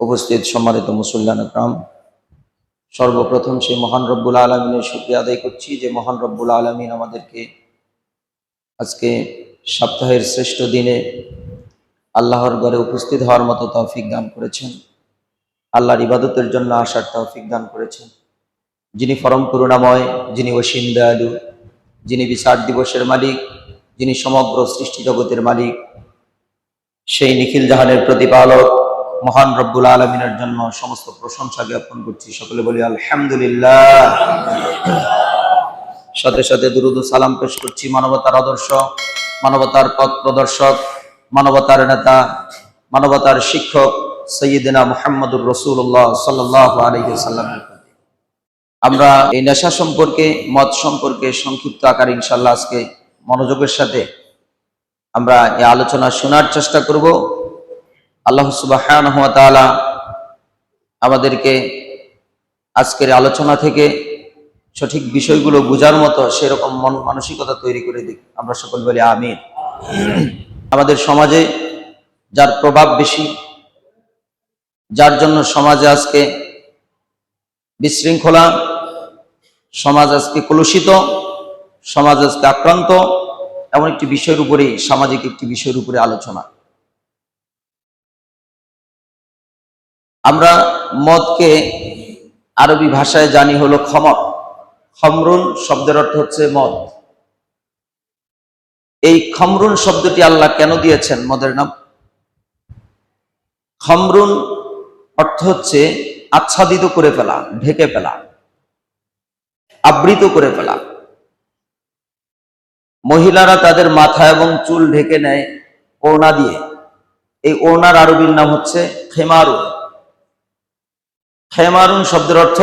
উপস্থিত সম্মানিত মুসল্লান আকরাম, সর্বপ্রথম সেই মহান রব্বুল আলমিনের শুক্রিয়া আদায় করছি যে মহান রব্বুল আলমিন আমাদেরকে আজকে সপ্তাহের শ্রেষ্ঠ দিনে আল্লাহর ঘরে উপস্থিত হওয়ার মতো তৌফিক দান করেছেন। আল্লাহর ইবাদতের জন্য আসার তৌফিক দান করেছেন। যিনি ফরম করুণাময়, যিনি অসীম দয়ালু, যিনি বিচার দিবসের মালিক, যিনি সমগ্র সৃষ্টি জগতের মালিক, সেই নিখিল জাহানের প্রতিপালক মহান রব্বুল আলমিনের জন্য সমস্ত প্রশংসা জ্ঞাপন করছি। সকলে বলি আলহামদুলিল্লাহ। সাথে সাথে দুরুদ সালাম পেশ করছি মানবতার আদর্শ, মানবতার পথ প্রদর্শক, মানবতার নেতা, মানবতার শিক্ষক সৈয়দিনা মোহাম্মদুর রসুল্লাহ প্রতি আমরা এই নেশা সম্পর্কে, মত সম্পর্কে সংক্ষিপ্ত আকার ইনশাল্লাহ আজকে মনোযোগের সাথে আমরা এই আলোচনা শোনার চেষ্টা করব। আল্লাহ সুবাহ আমাদেরকে আজকের আলোচনা থেকে সঠিক বিষয়গুলো বোঝার মতো সেরকম মন মানসিকতা তৈরি করে দিক। আমরা সকল বলি আমির আমাদের সমাজে যার প্রভাব বেশি, যার জন্য সমাজে আজকে বিশৃঙ্খলা, সমাজ আজকে কলুষিত, সমাজ আজকে আক্রান্ত, এমন একটি বিষয়ের উপরেই, সামাজিক একটি বিষয়ের উপরে আলোচনা। আমরা মদকে আরবি ভাষায় জানি হলো খমর। খমরুন শব্দের অর্থ হচ্ছে মদ। এই খমরুন শব্দটি আল্লাহ কেন দিয়েছেন মদের নাম? খমরুন অর্থ হচ্ছে আচ্ছাদিত করে ফেলা, ঢেকে ফেলা, আবৃত করে ফেলা। মহিলারা তাদের মাথা এবং চুল ঢেকে নেয় ওড়না দিয়ে। এই ওড়নার আরবির নাম হচ্ছে খেমারুন। খেমারুন শব্দের অর্থ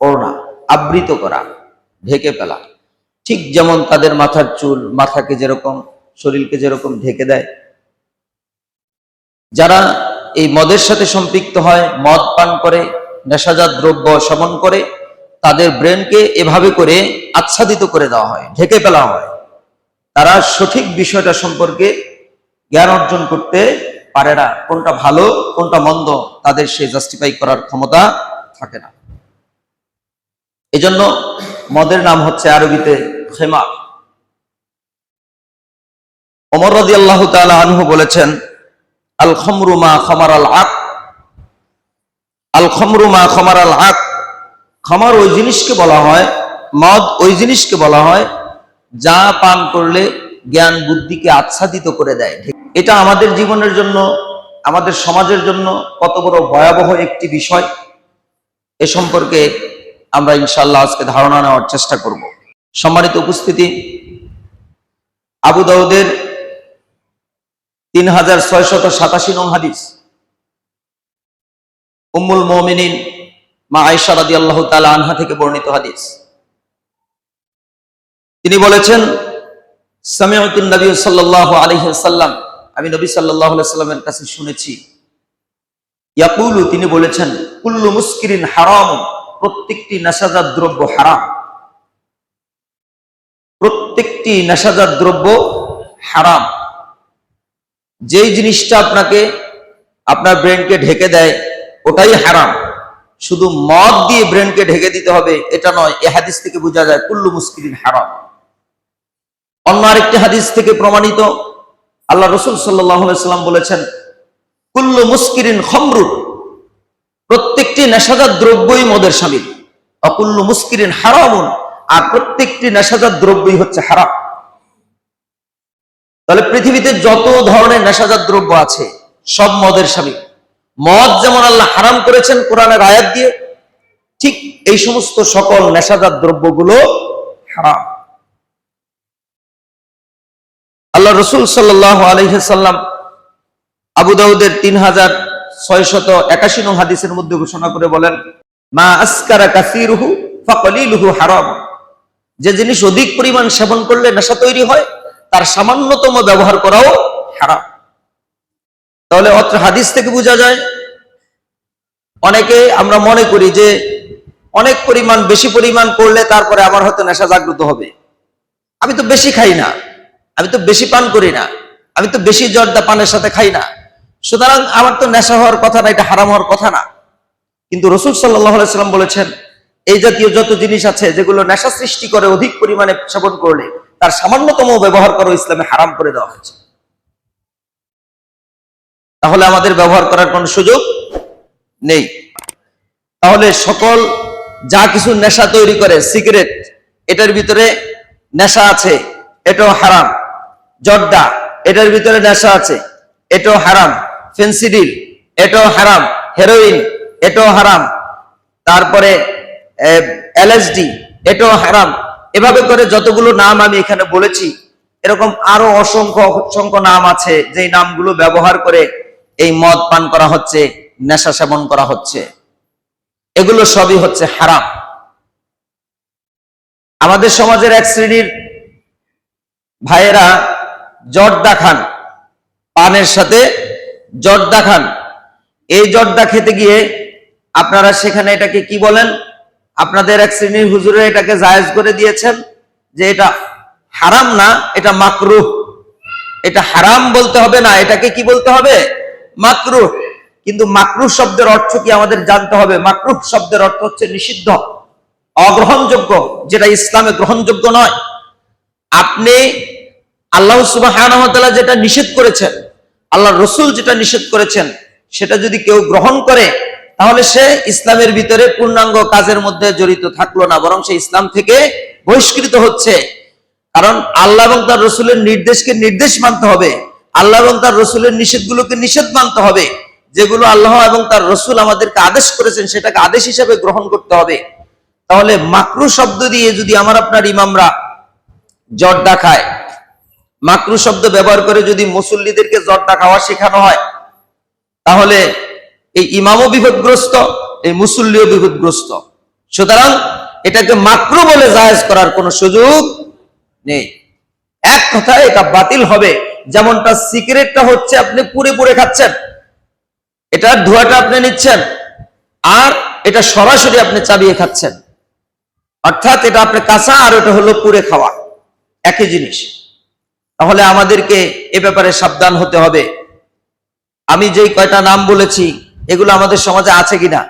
ওড়না, আবৃত করা, ঢেকে ফেলা। ঠিক যেমন তাদের মাথার চুল, মাথাকে যেরকম, শরীরকে যেরকম ঢেকে দেয়। যারা এই মদের সাথে সম্পৃক্ত হয়, মদ পান করে, নেশাজাত দ্রব্য সেবন করে, তাদের ব্রেনকে এভাবে করে আচ্ছাদিত করে দেওয়া হয়, ঢেকে ফেলা হয়। তারা সঠিক বিষয়টা সম্পর্কে জ্ঞান অর্জন করতে পারে না। কোনটা ভালো, কোনটা মন্দ, তাদের সে জাস্টিফাই করার ক্ষমতা থাকে না। এজন্য মদের নাম হচ্ছে আরবিতে খেমা। অমর রাজি আল্লাহ আনহু বলেছেন আল খমরুমা খমার আল আক আল খমরুমা খমার আল আক খামার ওই জিনিসকে বলা হয়, মদ ওই জিনিসকে বলা হয়, যা পান করলে জ্ঞান বুদ্ধিকে আচ্ছাদিত করে দেয়। এটা আমাদের জীবনের জন্য, আমাদের সমাজের জন্য কত বড় ভয়াবহ একটি বিষয়। এ সম্পর্কে আমরা ইনশাল্লাহ আজকে ধারণা নেওয়ার চেষ্টা করব। সম্মানিত উপস্থিতি, আবু দাউদের তিন হাজার ছয়শত সাতাশি নং হাদিস। উম্মুল মোমিনিন মা আয়সা রাদি আল্লাহ তালা আনহা থেকে বর্ণিত হাদিস। তিনি বলেছেন সামিউদ্দিন নবী সাল্লাহ আলহিহাল্লাম আমি নবী সাল্লাহ সাল্লামের কাছে শুনেছি। ইয়াকুলু, তিনি বলেছেন, কুল্লু মুস্কিরিন হারাম প্রত্যেকটি নেশাজাত দ্রব্য হারাম। প্রত্যেকটি নেশাজাত দ্রব্য হারাম। যেই জিনিসটা আপনাকে, আপনার ব্রেনকে ঢেকে দেয়, ওটাই হারাম। শুধু মদ দিয়ে ব্রেনকে ঢেকে দিতে হবে, এটা নয়, এ হাদিস থেকে বোঝা যায়, কুল্লু মুস্কিরিন হারাম। অন্য আরেকটি হাদিস থেকে প্রমাণিত, আল্লাহ রসুল সাল্লাম বলেছেন, কুল্লু মুস্কিরিন খমরুন প্রত্যেকটি নেশাজাত দ্রব্যই মদের সামিল। অকুল্লু মুস্কিরিন হারামুন আর প্রত্যেকটি নেশাজাত দ্রব্যই হচ্ছে হারাম। তাহলে পৃথিবীতে যত ধরনের নেশাজাত দ্রব্য আছে, সব মদের স্বামী মদ যেমন আল্লাহ হারাম করেছেন কোরআনের আয়াত দিয়ে, ঠিক এই সমস্ত সকল নেশাজাত দ্রব্যগুলো হারাম। আল্লাহ রসুল সাল্লাহ আলহ্লাম আবু দাউদের তিন হাজার ছয়শত একাশি নং হাদিসের মধ্যে ঘোষণা করে বলেন, মা আসকারা কাসিরুহু ফাকলিলুহু হারাম। যে জিনিস অধিক পরিমাণ সেবন করলে নেশা তৈরি হয়, তার সামান্যতম ব্যবহার করাও হারাম। তাহলে অত্র হাদিস থেকে বোঝা যায়, অনেকে আমরা মনে করি যে অনেক পরিমাণ, বেশি পরিমাণ করলে তারপরে আমার হয়তো নেশা জাগ্রত হবে। আমি তো বেশি খাই না। আমি তো বেশি পান করি না। আমি তো বেশি জর্দা পানের সাথে খাই না। সুতরাং আমার তো নেশা হওয়ার কথা না, এটা হারাম হওয়ার কথা না। কিন্তু রসুল সাল্লাম বলেছেন, এই জাতীয় যত জিনিস আছে, যেগুলো নেশা সৃষ্টি করে, অধিক পরিমাণে সেবন করলে, তার সামান্যতম ব্যবহার করো, ইসলামে হারাম করে দেওয়া হয়েছে। তাহলে আমাদের ব্যবহার করার কোনো সুযোগ নেই। তাহলে সকল যা কিছু নেশা তৈরি করে, সিগারেট, এটার ভিতরে নেশা আছে, এটাও হারাম। জর্দা, এটার ভিতরে নেশা আছে, এটাও হারাম। ফেন্সিডিল, এটাও হারাম। হেরোইন, এটাও হারাম। তারপরে এলএসডি, এটাও হারাম। এভাবে করে যতগুলো নাম আমি এখানে বলেছি, এরকম আরও অসংখ্য অসংখ্য নাম আছে, যেই নামগুলো ব্যবহার করে এই মদ পান করা হচ্ছে, নেশা সেবন করা হচ্ছে। এগুলো সবই হচ্ছে হারাম। আমাদের সমাজের এক শ্রেণির ভাইয়েরা জর্দা খান, পানের সাথে জর্দা খান। এই জর্দা খেতে গিয়ে আপনারা সেখানে এটাকে কি বলেন? আপনাদের এক শ্রেণির হুজুরে এটাকে জায়েজ করে দিয়েছেন যে এটা হারাম না, এটা মাকরুহ। এটা হারাম বলতে হবে না, এটাকে কি বলতে হবে? মাকরুহ। কিন্তু মাকরুহ শব্দের অর্থ কি আমাদের জানতে হবে? মাকরুহ শব্দের অর্থ হচ্ছে নিষিদ্ধ, অগ্রহণযোগ্য, যেটা ইসলামে গ্রহণযোগ্য নয়। আপনি আল্লাহ সুবাহ যেটা নিষেধ করেছেন আল্লাহ রসুল যেটা নিষেধ করেছেন, সেটা যদি কেউ গ্রহণ করে, তাহলে সে ইসলামের ভিতরে পূর্ণাঙ্গ কাজের মধ্যে জড়িত থাকল না, বরং সে ইসলাম থেকে বহিষ্কৃত হচ্ছে। কারণ আল্লাহ এবং তার রসুলের নির্দেশকে নির্দেশ মানতে হবে। আল্লাহ এবং তার রসুলের নিষেধগুলোকে নিষেধ মানতে হবে। যেগুলো আল্লাহ এবং তার রসুল আমাদেরকে আদেশ করেছেন, সেটাকে আদেশ হিসেবে গ্রহণ করতে হবে। তাহলে মাকরু শব্দ দিয়ে যদি আমার আপনার ইমামরা জর্দা খায় মাকরু শব্দ ব্যবহার করে যদি মুসল্লিদেরকে জর্দা খাওয়া শেখানো হয়, তাহলে এই ইমামও বিপদগ্রস্ত, এই মুসল্লিও বিপদগ্রস্ত। সুতরাং এটাকে মাকরু বলে জায়েজ করার কোনো সুযোগ নেই। এক কথায় এটা বাতিল হবে। যেমনটা সিগারেটটা হচ্ছে আপনি পুরে পুরে খাচ্ছেন এটার ধোঁয়াটা আপনি নিচ্ছেন, আর এটা সরাসরি আপনি চাবিয়ে খাচ্ছেন। অর্থাৎ এটা আপনি কাঁচা আর এটা হলো পুরে খাওয়া। একই জিনিস। তাহলে আমাদেরকে এ ব্যাপারে সাবধান হতে হবে। আমি যেই কয়টা নাম বলেছি, এগুলো আমাদের সমাজে আছে কিনা?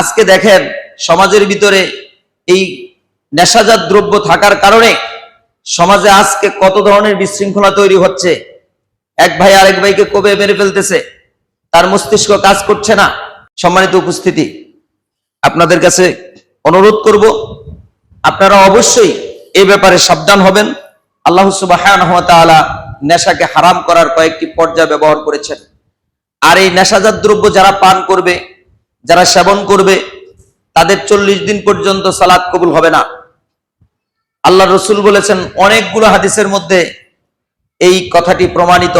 আজকে দেখেন, সমাজের ভিতরে এই নেশাজাত দ্রব্য থাকার কারণে সমাজে আজকে কত ধরনের বিশৃঙ্খলা তৈরি হচ্ছে। এক ভাই আরেক ভাইকে কবে মেরে ফেলতেছে। তার মস্তিষ্ক কাজ করছে না। সম্মানিত উপস্থিতি, আপনাদের কাছে অনুরোধ করব, আপনারা অবশ্যই এই ব্যাপারে সাবধান হবেন। আল্লাহ সুবাহ নেশাকে হারাম করার কয়েকটি পর্যায় ব্যবহার করেছেন। আর এই নেশাজাত দ্রব্য যারা পান করবে, যারা সেবন করবে, তাদের চল্লিশ দিন পর্যন্ত সালাদ কবুল হবে না। আল্লাহ রসুল বলেছেন, অনেকগুলো হাদিসের মধ্যে এই কথাটি প্রমাণিত।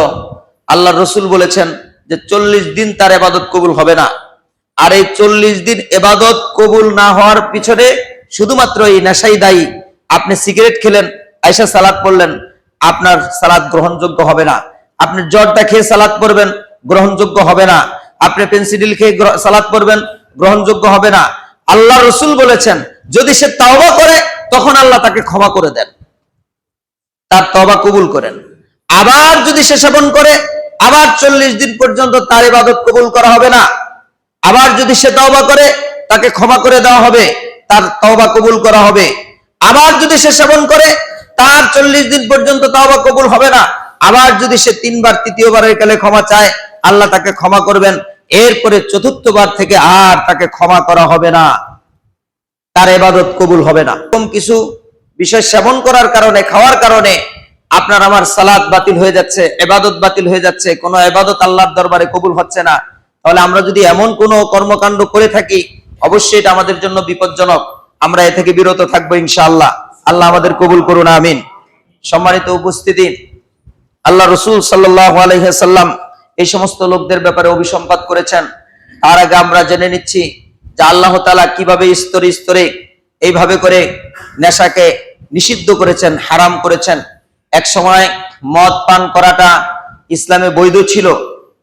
আল্লাহ রসুল বলেছেন যে চল্লিশ দিন তার এবাদত কবুল হবে না। আর এই চল্লিশ দিন এবাদত কবুল না হওয়ার পিছনে শুধুমাত্র এই নেশাই দায়ী। আপনি সিগারেট খেলেন আয়সা সালাদ পড়লেন, আপনার সালাদ গ্রহণযোগ্য হবে না। আপনি জ্বরটা খেয়ে সালাদ পড়বেন, গ্রহণযোগ্য হবে না। আপনি পেন্সিডিল খেয়ে সালাদ পড়বেন, গ্রহণযোগ্য হবে না। আল্লাহ রসুল বলেছেন, যদি সে তাওবা করে, তখন আল্লাহ তাকে ক্ষমা করে দেন। তার তবা কবুল করেন। আবার যদি সে সেবন করে, আবার চল্লিশ দিন পর্যন্ত তার ইবাদত কবুল করা হবে না। আবার যদি সে তওবা করে, তাকে ক্ষমা করে দেওয়া হবে, তার তওবা কবুল করা হবে। আবার যদি সে সেবন করে তার চল্লিশ দিন পর্যন্ত তওবা কবুল হবে না। আবার যদি সে তিনবার তৃতীয়বারের কালে ক্ষমা চায়, আল্লাহ তাকে ক্ষমা করবেন। এরপরে চতুর্থবার থেকে আর তাকে ক্ষমা করা হবে না। তার এবাদত কবুল হবে না। এরকম কিছু বিষয় সেবন করার কারণে, খাওয়ার কারণে আপনার আমার সালাদ বাতিল হয়ে যাচ্ছে এবাদত বাতিল হয়ে যাচ্ছে, কোনো এবাদত আল্লাহর দরবারে কবুল হচ্ছে না। তাহলে আমরা যদি এমন কোনো কর্মকাণ্ড করে থাকি, অবশ্যই এটা আমাদের জন্য বিপজ্জনক। আমরা এ থেকে বিরত থাকব ইনশাআল্লাহ। আল্লাহ আমাদের কবুল করুন, আমিন। সম্মানিত উপস্থিতি, আল্লাহ রসুল সাল্লাহ আলহাম এই সমস্ত লোকদের ব্যাপারে অভিসম্পাদ করেছেন। তার আগে আমরা জেনে নিচ্ছি যে আল্লাহ তালা কীভাবে স্তরে স্তরে এইভাবে করে নেশাকে নিষিদ্ধ করেছেন, হারাম করেছেন। এক সময় মদ পান করাটা ইসলামে বৈধ ছিল,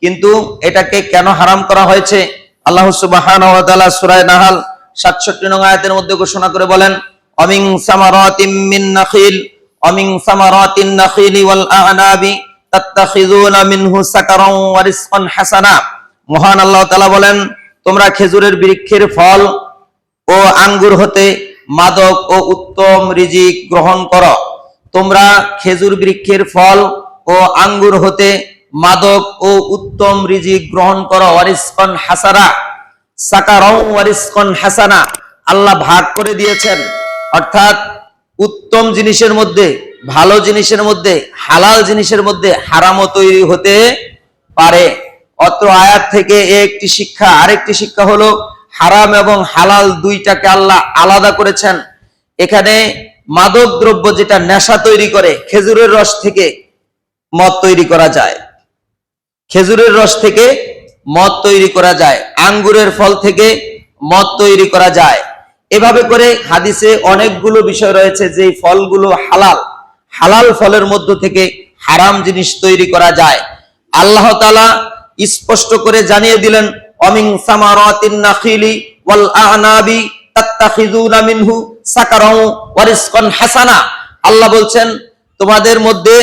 কিন্তু এটাকে কেন হারাম করা হয়েছে? আল্লাহ সুবাহান সুরায় নাহাল সাতষট্টি নং আয়াতের মধ্যে ঘোষণা করে বলেন মিন নাখিল, অমিং সামারাতিন নাখিলি ওয়াল আনাবি তাত্তাখিযুনা মিনহু সাকারান ওয়া রিজকান হাসানা। মহান আল্লাহ তাআলা বলেন, তোমরা খেজুরের বৃক্ষের ফল ও আঙ্গুর হতে মাদক ও উত্তম রিজিক গ্রহণ করো। তোমরা খেজুর বৃক্ষের ফল ও আঙ্গুর হতে মাদক ও উত্তম রিজিক গ্রহণ করো। ওয়ারিসকন হাসারা সাকারং ওয়ারিসকন হাসানা। আল্লাহ ভাগ করে দিয়েছেন। অর্থাৎ উত্তম জিনিসের মধ্যে, ভালো জিনিসের মধ্যে, হালাল জিনিসের মধ্যে হারামও তৈরি হতে পারে। অত্র আয়াত থেকে একটি শিক্ষা, আরেকটি শিক্ষা হলো, হারাম এবং হালাল দুইটাকে আল্লাহ আলাদা করেছেন। এখানে মাদক দ্রব্য যেটা নেশা তৈরি করে, খেজুরের রস থেকে মদ তৈরি করা যায়। খেজুরের রস থেকে মদ তৈরি করা যায়। আঙ্গুরের ফল থেকে মদ তৈরি করা যায়। এভাবে করে হাদিসে অনেকগুলো বিষয় রয়েছে যে ফলগুলো হালাল। হালাল ফলের মধ্য থেকে হারাম জিনিস তৈরি করা যায়। আল্লাহ তালা স্পষ্ট করে জানিয়ে দিলেন, অমিং সামারাতিন নাখিলি ওয়াল আনাবি রিজকান হাসানা। আল্লাহ বলছেন, তোমাদের মধ্যে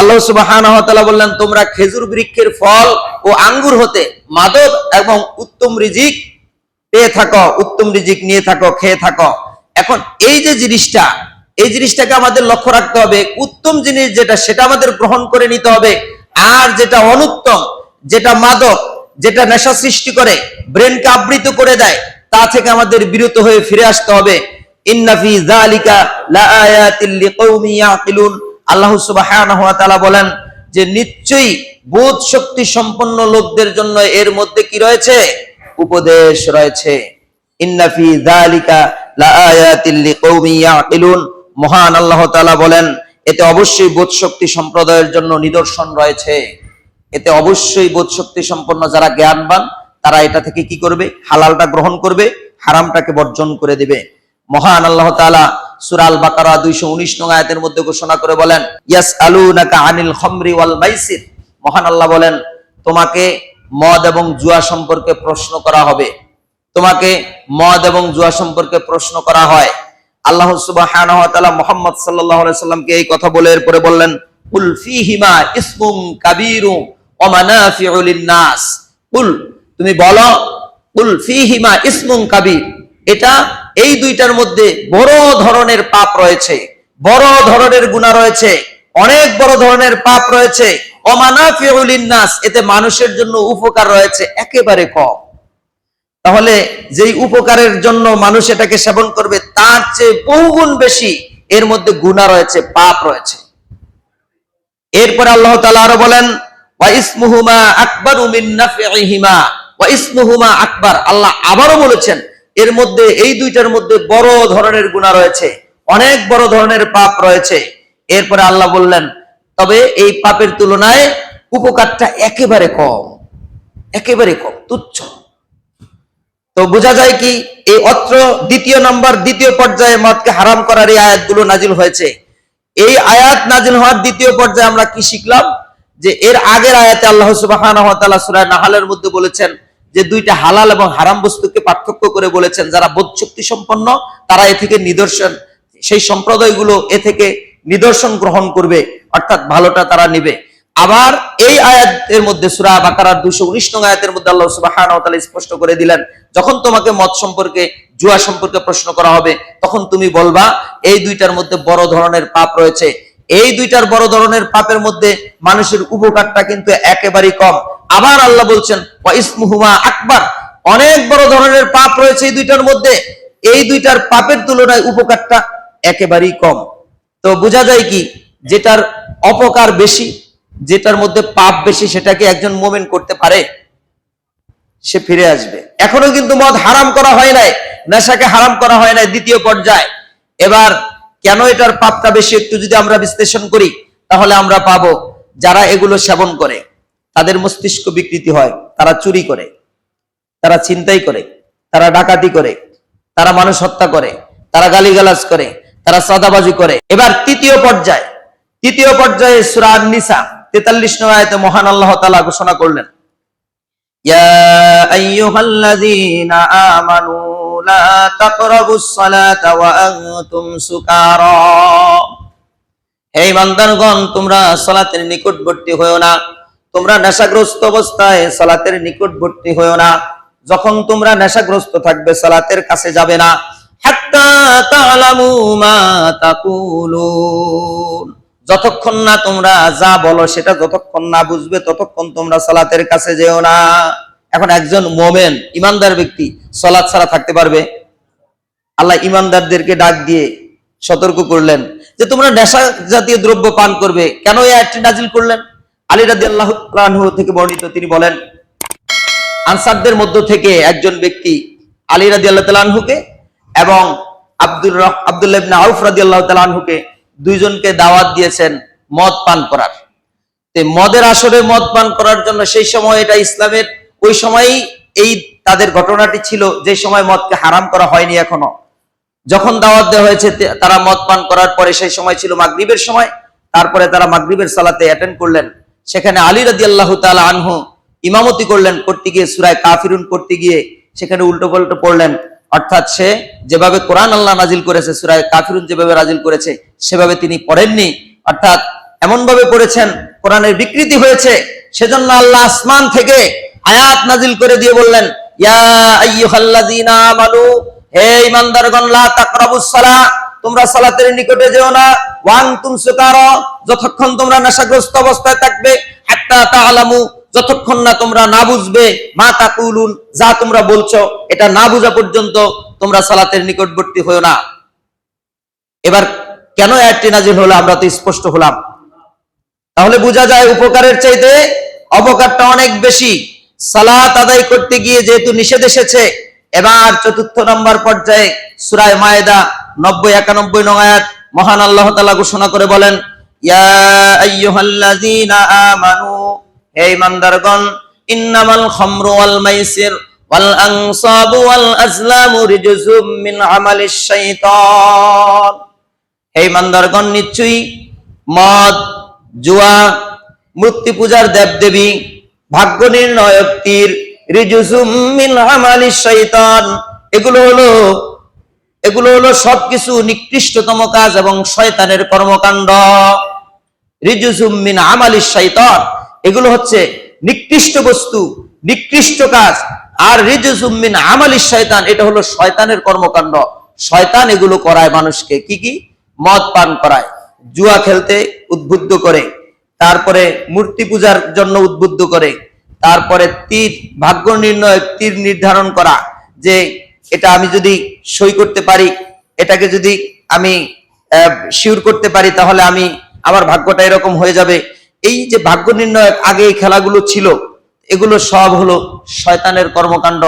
আল্লাহ সুবহানাহু বললেন, তোমরা খেজুর বৃক্ষের ফল ও আঙ্গুর হতে মাদক এবং উত্তম রিজিক পেয়ে থাকো, উত্তম রিজিক নিয়ে থাকো, খেয়ে থাকো। এখন এই যে জিনিসটা, এই জিনিসটাকে আমাদের লক্ষ্য রাখতে হবে। উত্তম জিনিস যেটা, সেটা আমাদের গ্রহণ করে নিতে হবে। আর যেটা অনুত্তম, যেটা মাদক, যেটা নেশা সৃষ্টি করে, ব্রেনকে আবৃত করে দেয়, তা থেকে আমাদের বিরত হয়ে ফিরে আসতে হবে। আল্লাহ বলেন যে, নিশ্চয়ই বোধ শক্তি সম্পন্ন লোকদের জন্য এর মধ্যে কি রয়েছে? উপদেশ রয়েছে। ইন্নাফি ইয়াকিলুন। মহান আল্লাহ তাআলা বলেন, এতে অবশ্যই বোধ শক্তি সম্প্রদায়ের জন্য নিদর্শন রয়েছে। এতে অবশ্যই বোধ শক্তি সম্পন্ন যারা জ্ঞানবান, তারা এটা থেকে কি করবে? হালালটা গ্রহণ করবে, হারামটাকে বর্জন করে দিবে। মহান আল্লাহ তাআলা সুরাল আল বাকারা 219 নং আয়াতের মধ্যে ঘোষণা করে বলেন, ইয়াসআলুনাকা আনিল খামরি ওয়াল মাইসির। মহান আল্লাহ বলেন, তোমাকে মদ এবং জুয়া সম্পর্কে প্রশ্ন করা হবে। তোমাকে মদ এবং জুয়া সম্পর্কে প্রশ্ন করা হয়। আল্লাহ তাআলা মুহাম্মদ সাল্লামকে এই কথা বলে এরপরে বললেন এটা এই দুইটার মধ্যে বড় ধরনের পাপ রয়েছে, বড় ধরনের রয়েছে, অনেক বড় ধরনের পাপ রয়েছে। লিন-নাস, এতে মানুষের জন্য উপকার রয়েছে একেবারে কম। তাহলে যেই উপকারের জন্য মানুষ এটাকে সেবন করবে, তার চেয়ে বহুগুণ বেশি এর মধ্যে গুণা রয়েছে, পাপ রয়েছে। এরপরে আল্লাহ তাআলা আরও বলেন আকবার আল্লাহ আবারও বলেছেন, এর মধ্যে, এই দুইটার মধ্যে বড় ধরনের গুণা রয়েছে, অনেক বড় ধরনের পাপ রয়েছে। এরপরে আল্লাহ বললেন তবে এই পাপের তুলনায় উপকারটা একেবারে কম একেবারে কম, তুচ্ছ। তো বোঝা যায় কি, এই অত্র দ্বিতীয় নম্বর, দ্বিতীয় পর্যায়ে মদকে হারাম করার এই আয়াতগুলো নাজিল হয়েছে। এই আয়াত নাজিল হওয়ার দ্বিতীয় পর্যায়ে আমরা কি শিখলাম? যে এর আগের আয়াতে আল্লাহ সূরা নাহালের মধ্যে বলেছেন যে দুইটা হালাল এবং হারাম বস্তুকে পার্থক্য করে বলেছেন, যারা বোধশক্তি সম্পন্ন, তারা এ থেকে নিদর্শন। সেই সম্প্রদায়গুলো এ থেকে নিদর্শন গ্রহণ করবে, অর্থাৎ ভালোটা তারা নিবে। আবার এই আয়াতের মধ্যে, সূরা বাকারার 219 নং আয়াতের মধ্যে আল্লাহ তাআলা স্পষ্ট করে দিলেন, যখন তোমাকে মত সম্পর্কে, জুয়া সম্পর্কে প্রশ্ন করা হবে, তখন তুমি বলবা, এই দুইটার মধ্যে বড় ধরনের পাপ রয়েছে। এই দুইটার বড় ধরনের পাপের মধ্যে মানুষের উপকারটা কিন্তু একেবারেই কম। আবার আল্লাহ বলছেন ইসমুহুমা আকবার অনেক বড় ধরনের পাপ রয়েছে এই দুইটার মধ্যে। এই দুইটার পাপের তুলনায় উপকারটা একেবারেই কম। তো বোঝা যায় কি? যেটার অপকার বেশি, যেটার মধ্যে পাপ বেশি, সেটাকে একজন মোমেন করতে পারে, সে ফিরে আসবে। এখনও কিন্তু মদ হারাম করা হয় নাই, নেশাকে হারাম করা হয় নাই দ্বিতীয় পর্যায়ে। এবার কেন এটার পাপটা বেশি একটু যদি আমরা বিশ্লেষণ করি, তাহলে আমরা পাবো যারা এগুলো সেবন করে। তাদের মস্তিষ্ক বিকৃতি হয়, তারা চুরি করে, তারা চিন্তাই করে, তারা ডাকাতি করে, তারা মানুষ হত্যা করে, তারা গালিগালাজ করে তারা সাদাবাজি করে। এবার তৃতীয় পর্যায়ে। তৃতীয় পর্যায়ে সুরান নিসা তেতাল্লিশ নয় মহান আল্লাহ তালা ঘোষণা করলেন নিকটবর্তী হয়েও না। যখন তোমরা নেশাগ্রস্ত থাকবে, সালাতের কাছে যাবে না। যতক্ষণ না তোমরা যা বলো সেটা যতক্ষণ না বুঝবে, ততক্ষণ তোমরা সালাতের কাছে যেও না। এখন একজন মোমেন, ইমানদার ব্যক্তি সালাত ছাড়া থাকতে পারবে? আল্লাহ ইমানদারদেরকে ডাক দিয়ে সতর্ক করলেন যে, তোমরা নেশা জাতীয় দ্রব্য পান করবে। কেন এই আয়াতটি নাজিল করলেন? আলী আল্লাহ থেকে বর্ণিত তিনি বলেন, আনসারদের মধ্য থেকে একজন ব্যক্তি আলী রাদি আল্লাহ তালাহুকে এবং আব্দুর রহ- আউফ রাদি আল্লাহ তালাহুকে দুইজনকে দাওয়াত দিয়েছেন মদ পান করার। মদের আসরে মদ পান করার জন্য সেই সময় এটা ইসলামের, ওই সময়ই এই তাদের ঘটনাটি ছিল, যে সময় মদকে হারাম করা হয়নি এখনও। যখন দাওয়াত দেওয়া হয়েছে তারা মদ পান করার পরে সেই সময় ছিল মাগরিবের সময়, তারপরে তারা মাগরিবের সালাতে অ্যাটেন্ড করলেন। সেখানে আলী রাদি আল্লাহ তালা আনহু ইমামতি করলেন, করতে গিয়ে সুরায় কাফিরুন করতে গিয়ে সেখানে উল্টো পাল্টো পড়লেন। অর্থাৎ সে যেভাবে কোরআন আল্লাহ নাজিল করেছে, সুরায় কাফিরুন যেভাবে নাজিল করেছে, সেভাবে তিনি পড়েননি। অর্থাৎ এমন ভাবে পড়েছেন, কোরআনের বিকৃতি হয়েছে, সেজন্য আল্লাহ আসমান থেকে আয়াত নাজিল করে দিয়ে বললেন তোমরা সালাতের নিকটে যতক্ষণ তোমরা নেশাগ্রস্ত অবস্থায় থাকবে যতক্ষণ না তোমরা না বুঝবে, মা তাকুলুন, যা তোমরা বলছো, এটা না বুঝা পর্যন্ত তোমরা সালাতের নিকটবর্তী হও না। এবার কেন আয়াতটি নাজিল হলো, আমরা তো স্পষ্ট হলাম। তাহলে বোঝা যায় উপকারের চাইতে অপকারটা অনেক বেশি। সালাত আদায় করতে গিয়ে যেহেতু নিষেধ এসেছে, এবার চতুর্থ নম্বর পর্যায়ে সুরায় মায়েদা নব্বই একানব্বই নং আয়াত মহান আল্লাহ তালা ঘোষণা করে বলেন, ইয়া হে ইমানদারগণ, ইন্নামাল খামরু ওয়াল মাইসির ওয়াল আনসাবু ওয়াল আজলামু রিজুজুম মিন আমালিশ শাইতান। হে ইমানদারগণ, নিশ্চয়ই মদ, জুয়া, মূর্তি পূজার দেবদেবী, ভাগ্য নির্ণয়ক তীর রিজুসুম মিন আমালিশ শয়তান এগুলো হলো এগুলো হলো সবকিছু নিকৃষ্টতম কাজ এবং শয়তানের কর্মকাণ্ড। রিজুসুম মিন আমালিশ শয়তান এগুলো হচ্ছে নিকৃষ্ট বস্তু, নিকৃষ্ট কাজ। আর রিজুসুম মিন আমালিশ শয়তান, এটা হলো শয়তানের কর্মকাণ্ড। শয়তান এগুলো করায় মানুষকে কি কি? মদ পান করায়। জুয়া খেলতে উদ্বুদ্ধ করে। তারপরে মূর্তি পূজার জন্য উদ্বুদ্ধ করে। তারপরে তীর, ভাগ্য নির্ণয়, তীর নির্ধারণ করা। যে এটা আমি যদি সই করতে পারি, এটাকে যদি আমি শিওর করতে পারি, তাহলে আমি, আমার ভাগ্যটা এরকম হয়ে যাবে। এই যে ভাগ্য নির্ণয়ক আগে এই খেলাগুলো ছিল, এগুলো সব হলো শয়তানের কর্মকাণ্ড।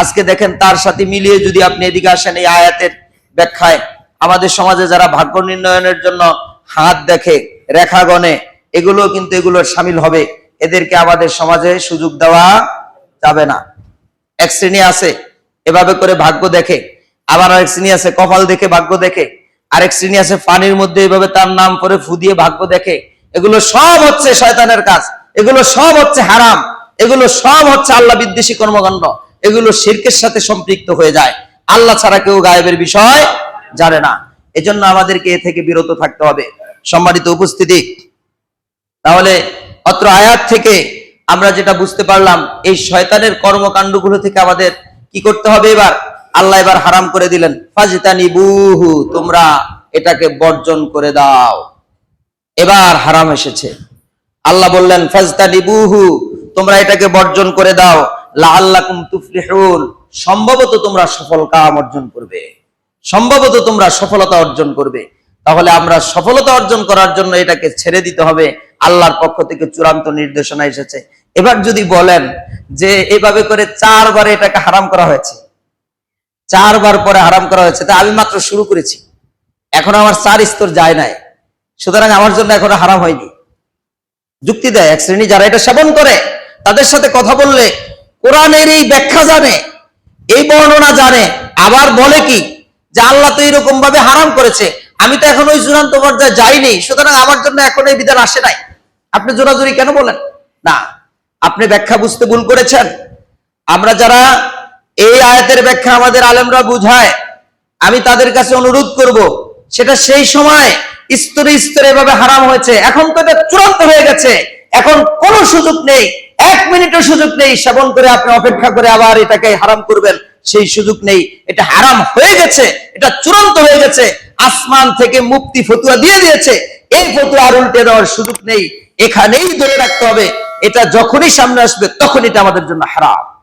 আজকে দেখেন তার সাথে মিলিয়ে যদি আপনি এদিকে আসেন এই আয়াতের ব্যাখ্যায়, আমাদের সমাজে যারা ভাগ্য নির্ণয়নের জন্য হাত দেখে, রেখা গণে, এগুলো কিন্তু এগুলোর সামিল হবে। এদেরকে আমাদের সমাজে সুযোগ দেওয়া যাবে না। এক শ্রেণি আছে, এভাবে করে ভাগ্য দেখে, আবার আরেক শ্রেণি আছে কপাল দেখে ভাগ্য দেখে, আরেক শ্রেণি আছে পানির মধ্যে এভাবে তার নাম করে ফু দিয়ে ভাগ্য দেখে এগুলো সব হচ্ছে শয়তানের কাজ। এগুলো সব হচ্ছে হারাম। এগুলো সব হচ্ছে আল্লাহ বিদ্বেষী কর্মকাণ্ড। এগুলো শিরকের সাথে সম্পৃক্ত হয়ে যায়। আল্লাহ ছাড়া কেউ গায়েবের বিষয় জানে না। এজন্য আমাদেরকে এ থেকে বিরত থাকতে হবে। সম্মানিত উপস্থিতি, তাহলে অত্র আয়াত থেকে আমরা যেটা বুঝতে পারলাম, এই শয়তানের কর্মকাণ্ডগুলো থেকে আমাদের কি করতে হবে এবার? আল্লাহ এবার হারাম করে দিলেন। ফাজিতানি বুহু তোমরা এটাকে বর্জন করে দাও। এবার হারাম এসেছে। আল্লাহ বললেন ফাজতানি বুহু তোমরা এটাকে বর্জন করে দাও। লাআল্লাকুম তুফলিহুন, সম্ভবত তোমরা সফল কাম অর্জন করবে। সম্ভবত তোমরা সফলতা অর্জন করবে। তাহলে আমরা সফলতা অর্জন করার জন্য এটাকে ছেড়ে দিতে হবে। আল্লাহর পক্ষ থেকে চূড়ান্ত নির্দেশনা এসেছে। এবার যদি বলেন যে এভাবে করে চারবার এটাকে হারাম করা হয়েছে। চারবার পরে হারাম করা হয়েছে। তা আমি মাত্র শুরু করেছি। এখন আমার চার স্তর যায় নাই। সুতরাং আমার জন্য এখনও হারাম হয়নি। যুক্তি দেয়, এক শ্রেণি যারা এটা সেবন করে, তাদের সাথে কথা বললে কোরআনের এই ব্যাখ্যা জানে, এই বর্ণনা জানে, আবার বলে কি যে আল্লাহ তো এরকম ভাবে হারাম করেছে, আমি তো এখন ওই চূড়ান্ত পর্যায়ে যাইনি, সুতরাং আমার জন্য এখন এই বিধান আসে নাই। আপনি জোরাজুরি কেন বলেন? না, আপনি ব্যাখ্যা বুঝতে ভুল করেছেন। আমরা যারা এই আয়াতের ব্যাখ্যা আমাদের আলেমরা বুঝায়, আমি তাদের কাছে অনুরোধ করব, সেটা সেই সময় স্তরে স্তরে এভাবে হারাম হয়েছে। এখন তো এটা চূড়ান্ত হয়ে গেছে। এখন কোনো সুযোগ নেই, এক মিনিটের সুযোগ নেই সেবন করে আপনি অপেক্ষা করে আবার এটাকে হারাম করবেন। সেই সুযোগ নেই। এটা হারাম হয়ে গেছে, এটা চূড়ান্ত হয়ে গেছে। আসমান থেকে মুক্তি ফতুয়া দিয়ে দিয়েছে। এই ফতুয়া আর উল্টে দেওয়ার সুযোগ নেই। এখানেই ধরে রাখতে হবে, এটা যখনই সামনে আসবে তখন এটা আমাদের জন্য হারাম।